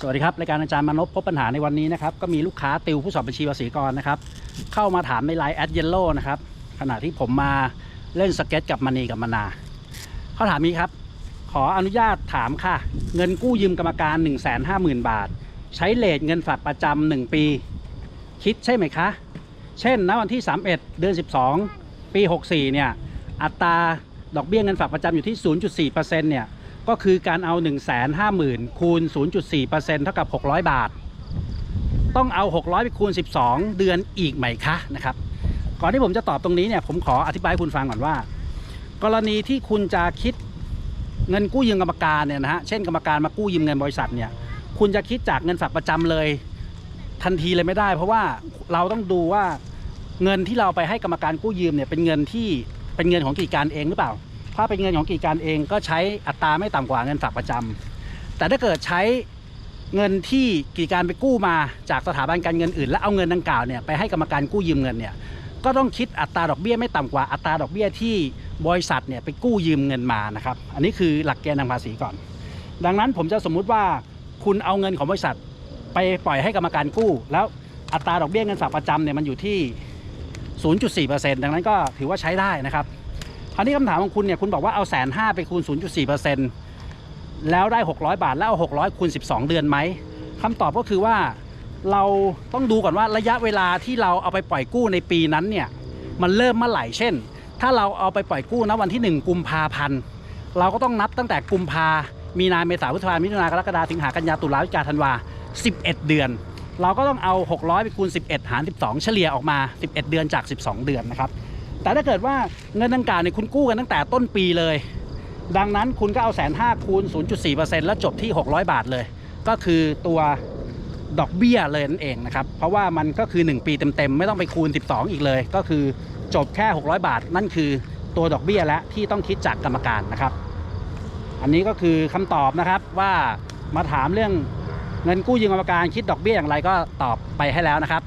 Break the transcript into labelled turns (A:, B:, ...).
A: สวัสดีครับรายการอาจารย์มานพพบปัญหาในวันนี้นะครับก็มีลูกค้าติวผู้สอบบัญชีภาษีกรนะครับเข้ามาถามในไลน์แอดเยลโล่นะครับขณะที่ผมมาเล่นสเก็ตกับมณีกับมนาเขาถามนี้ครับ ขออนุญาตถามค่ะ เงินกู้ยืมกรรมการ 1 5 0 0 0 0 บาท ใช้เลทเงินฝากประจำหนึ่งปี คิดใช่ไหมคะ เช่นณวันที่ 31 เดือน 12 ปี 64 เนี่ยอัตราดอกเบี้ยเงินฝากประจำอยู่ที่ 0.4%เนี่ย ก็คือการเอา 1 5 0 0 0 0คูณ0.4%เท่ากับ 600 บาท ต้องเอา 600 ไปคูณ 12 เดือนอีกไหมคะนะครับก่อนที่ผมจะตอบตรงนี้เนี่ยผมขออธิบายคุณฟังก่อนว่า กรณีที่คุณจะคิดเงินกู้ยืมกรรมการเนี่ยนะฮะเช่นกรรมการมากู้ยืมเงินบริษัทเนี่ยคุณจะคิดจากเงินฝากประจำเลย ทันทีเลยไม่ได้ เพราะว่าเราต้องดูว่าเงินที่เราไปให้กรรมการกู้ยืมเนี่ยเป็นเงินที่เป็นเงินของกิจการเองหรือเปล่า ถ้าเป็นเงินของกิจการเองก็ใช้อัตราไม่ต่ำกว่าเงินฝากประจำแต่ถ้าเกิดใช้เงินที่กิจการไปกู้มาจากสถาบันการเงินอื่น แล้วเอาเงินดังกล่าวเนี่ยไปให้กรรมการกู้ยืมเงินเนี่ยก็ต้องคิดอัตราดอกเบี้ยไม่ต่ำกว่าอัตราดอกเบี้ยที่บริษัทเนี่ยไปกู้ยืมเงินมานะครับอันนี้คือหลักเกณฑ์ทางภาษีก่อน ดังนั้นผมจะสมมุติว่าคุณเอาเงินของบริษัทไปปล่อยให้กรรมการกู้ แล้วอัตราดอกเบี้ยเงินฝากประจำเนี่ยมันอยู่ที่ 0.4%ดังนั้นก็ถือว่าใช้ได้นะครับ คราวนี้คำถามของคุณเนี่ยคุณบอกว่าเอาแสนห้าไปคูณ 0.4%แล้วได้ 600 บาทแล้วเอา600คูณ12 เดือนไหมคำตอบก็คือว่าเราต้องดูก่อนว่าระยะเวลาที่เราเอาไปปล่อยกู้ในปีนั้นเนี่ยมันเริ่มเมื่อไหร่เช่น ถ้าเราเอาไปปล่อยกู้ณวันที่ 1 กุมภาพันธ์เราก็ต้องนับตั้งแต่กุมภามีนาเมษาพฤษภามิถุนากรกฎาสิงหากันยาตุลาพฤศจิกาธันวา 11 เดือน เราก็ต้องเอา 600 ไปคูณ 11 หาร 12 เฉลี่ยออกมา 11 เดือนจาก 12 เดือนนะครับ แต่ถ้าเกิดว่าเงินดังกล่าวเนี่ยคุณกู้กันตั้งแต่ต้นปีเลย ดังนั้นคุณก็เอาแสนห้าคูณ 0.4%แล้วจบที่ 600 บาทเลย ก็คือตัวดอกเบี้ยเลยนั่นเองนะครับ เพราะว่ามันก็คือ 1 ปีเต็มๆ ไม่ต้องไปคูณ 12 อีกเลย ก็คือจบแค่ 600 บาท นั่นคือตัวดอกเบี้ยและที่ต้องคิดจากกรรมการนะครับ อันนี้ก็คือคำตอบนะครับว่ามาถามเรื่องเงินกู้ยืมกรรมการคิดดอกเบี้ยอย่างไรก็ตอบไปให้แล้วนะครับ